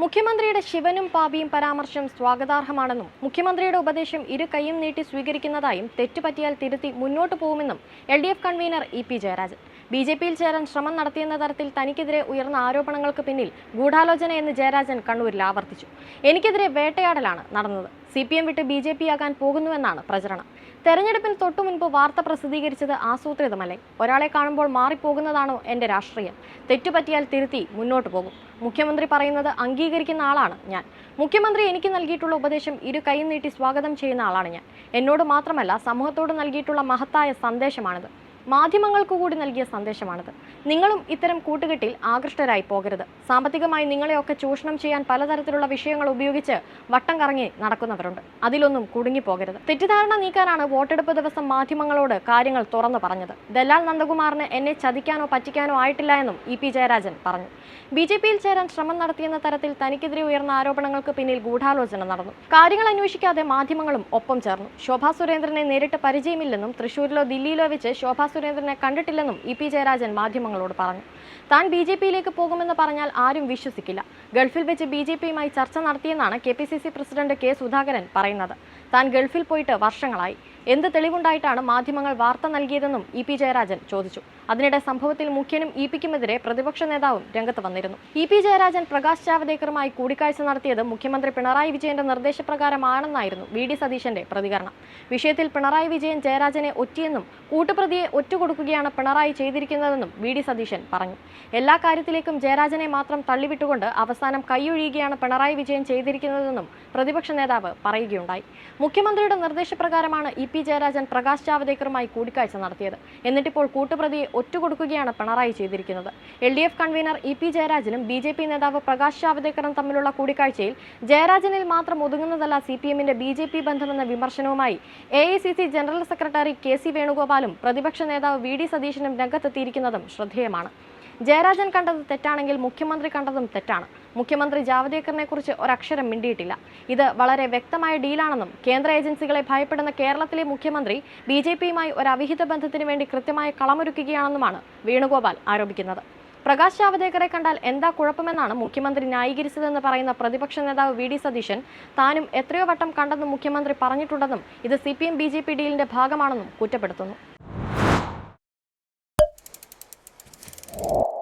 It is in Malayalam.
മുഖ്യമന്ത്രിയുടെ ശിവനും പാപിയും പരാമർശം സ്വാഗതാർഹമാണെന്നും മുഖ്യമന്ത്രിയുടെ ഉപദേശം ഇരു കൈയും നീട്ടി സ്വീകരിക്കുന്നതായും തെറ്റുപറ്റിയാൽ തിരുത്തി മുന്നോട്ടു പോകുമെന്നും L D F convener E P Jayarajan. B J പിയിൽ ചേരാൻ ശ്രമം നടത്തിയെന്ന തരത്തിൽ തനിക്കെതിരെ ഉയർന്ന ആരോപണങ്ങൾക്ക് പിന്നിൽ ഗൂഢാലോചന എന്ന് ജയരാജൻ കണ്ണൂരിൽ ആവർത്തിച്ചു. എനിക്കെതിരെ വേട്ടയാടലാണ് നടന്നത്. സി പി എം വിട്ട് ബി ജെ പി ആകാൻ പോകുന്നുവെന്നാണ് പ്രചരണം. തെരഞ്ഞെടുപ്പിന് തൊട്ടു മുൻപ് വാർത്ത പ്രസിദ്ധീകരിച്ചത് ആസൂത്രിതമല്ലേ? ഒരാളെ കാണുമ്പോൾ മാറിപ്പോകുന്നതാണോ എന്റെ രാഷ്ട്രീയം? തെറ്റുപറ്റിയാൽ തിരുത്തി മുന്നോട്ട് പോകും. മുഖ്യമന്ത്രി പറയുന്നത് അംഗീകരിക്കുന്ന ആളാണ് ഞാൻ. മുഖ്യമന്ത്രി എനിക്ക് നൽകിയിട്ടുള്ള ഉപദേശം ഇരു കൈ നീട്ടി സ്വാഗതം ചെയ്യുന്ന ആളാണ് ഞാൻ. എന്നോട് മാത്രമല്ല സമൂഹത്തോട് നൽകിയിട്ടുള്ള മഹത്തായ സന്ദേശമാണിത്. മാധ്യമങ്ങൾക്ക് കൂടി നൽകിയ സന്ദേശമാണിത്. നിങ്ങളും ഇത്തരം കൂട്ടുകെട്ടിൽ ആകൃഷ്ടരായി പോകരുത്. സാമ്പത്തികമായി നിങ്ങളെയൊക്കെ ചൂഷണം ചെയ്യാൻ പലതരത്തിലുള്ള വിഷയങ്ങൾ ഉപയോഗിച്ച് വട്ടം കറങ്ങി നടക്കുന്നവരുണ്ട്. അതിലൊന്നും കുടുങ്ങി കുടുങ്ങിപ്പോകരുത് തെറ്റിദ്ധാരണ നീക്കാനാണ് വോട്ടെടുപ്പ് ദിവസം മാധ്യമങ്ങളോട് കാര്യങ്ങൾ തുറന്നു പറഞ്ഞത്. ദലാൽ നന്ദകുമാറിന് എന്നെ ചതിക്കാനോ പറ്റിക്കാനോ ആയിട്ടില്ല എന്നും ഇ പി ജയരാജൻ പറഞ്ഞു. ബി ജെ പിയിൽ ചേരാൻ ശ്രമം നടത്തിയെന്ന തരത്തിൽ തനിക്കെതിരെ ഉയർന്ന ആരോപണങ്ങൾക്ക് പിന്നിൽ ഗൂഢാലോചന നടന്നു. കാര്യങ്ങൾ അന്വേഷിക്കാതെ മാധ്യമങ്ങളും ഒപ്പം ചേർന്നു. ശോഭാ സുരേന്ദ്രനെ നേരിട്ട് പരിചയമില്ലെന്നും തൃശൂരിലോ ദില്ലിയിലോ വെച്ച് ശോഭാ സുരേന്ദ്രനെ കണ്ടിട്ടില്ലെന്നും ഇ പി ജയരാജൻ മാധ്യമങ്ങളോട് പറഞ്ഞു താൻ ബി ജെ പിയിലേക്ക് പോകുമെന്ന് പറഞ്ഞാൽ ആരും വിശ്വസിക്കില്ല. ഗൾഫിൽ വെച്ച് ബി ജെ പിയുമായി ചർച്ച നടത്തിയെന്നാണ് K P C C president K Sudhakaran പറയുന്നത്. താൻ ഗൾഫിൽ പോയിട്ട് വർഷങ്ങളായി. എന്ത് തെളിവുണ്ടായിട്ടാണ് മാധ്യമങ്ങൾ വാർത്ത നൽകിയതെന്നും ഇ പി ജയരാജൻ ചോദിച്ചു. അതിനിടെ സംഭവത്തിൽ മുഖ്യനും ഇ പിക്കുമെതിരെ പ്രതിപക്ഷ നേതാവും രംഗത്ത് വന്നിരുന്നു. ഇ പി ജയരാജൻ പ്രകാശ് ജാവദേക്കറുമായി കൂടിക്കാഴ്ച നടത്തിയത് മുഖ്യമന്ത്രി പിണറായി വിജയന്റെ നിർദ്ദേശപ്രകാരമാണെന്നായിരുന്നു വി ഡി സതീശന്റെ പ്രതികരണം. വിഷയത്തിൽ പിണറായി വിജയൻ ജയരാജനെ ഒറ്റിയെന്നും കൂട്ടുപ്രതിയെ ഒറ്റുകൊടുക്കുകയാണ് പിണറായി ചെയ്തിരിക്കുന്നതെന്നും വി ഡി സതീശൻ പറഞ്ഞു. എല്ലാ കാര്യത്തിലേക്കും ജയരാജനെ മാത്രം തള്ളിവിട്ടുകൊണ്ട് അവസാനം കൈയൊഴിയുകയാണ് പിണറായി വിജയൻ ചെയ്തിരിക്കുന്നതെന്നും പ്രതിപക്ഷ നേതാവ് പറയുകയുണ്ടായി. മുഖ്യമന്ത്രിയുടെ നിർദ്ദേശപ്രകാരമാണ് ഇ പി ജയരാജൻ പ്രകാശ് ജാവദേക്കറുമായി കൂടിക്കാഴ്ച നടത്തിയത്. എന്നിട്ടിപ്പോൾ കൂട്ടുപ്രതിയെ ഒറ്റുകൊടുക്കുകയാണ് പിണറായി ചെയ്തിരിക്കുന്നത്. L D F convener E P ജയരാജനും B J P നേതാവ് പ്രകാശ് ജാവദേക്കറും തമ്മിലുള്ള കൂടിക്കാഴ്ചയിൽ ജയരാജനിൽ മാത്രം ഒതുങ്ങുന്നതല്ല സി പി എമ്മിന്റെ ബി ജെ പി ബന്ധമെന്ന വിമർശനവുമായി A I C C general secretary K C വേണുഗോപാലും പ്രതിപക്ഷ നേതാവ് വി ഡി സതീശനും രംഗത്തെത്തിയിരിക്കുന്നതും ശ്രദ്ധേയമാണ്. ജയരാജൻ കണ്ടത് തെറ്റാണെങ്കിൽ മുഖ്യമന്ത്രി കണ്ടതും തെറ്റാണ്. മുഖ്യമന്ത്രി ജാവദേക്കറിനെ കുറിച്ച് ഒരക്ഷരം മിണ്ടിയിട്ടില്ല. ഇത് വളരെ വ്യക്തമായ ഡീലാണെന്നും കേന്ദ്ര ഏജൻസികളെ ഭയപ്പെടുന്ന കേരളത്തിലെ മുഖ്യമന്ത്രി ബി ജെ പിയുമായി ഒരു അവിഹിത ബന്ധത്തിന് വേണ്ടി കൃത്യമായി കളമൊരുക്കുകയാണെന്നുമാണ് വേണുഗോപാൽ ആരോപിക്കുന്നത്. പ്രകാശ് ജാവദേക്കറെ കണ്ടാൽ എന്താ കുഴപ്പമെന്നാണ് മുഖ്യമന്ത്രി ന്യായീകരിച്ചതെന്ന് പറയുന്ന പ്രതിപക്ഷ നേതാവ് വി ഡി സതീശൻ താനും എത്രയോ വട്ടം കണ്ടെന്നും മുഖ്യമന്ത്രി പറഞ്ഞിട്ടുണ്ടെന്നും ഇത് C P M B J P ഡീലിന്റെ ഭാഗമാണെന്നും കുറ്റപ്പെടുത്തുന്നു. you.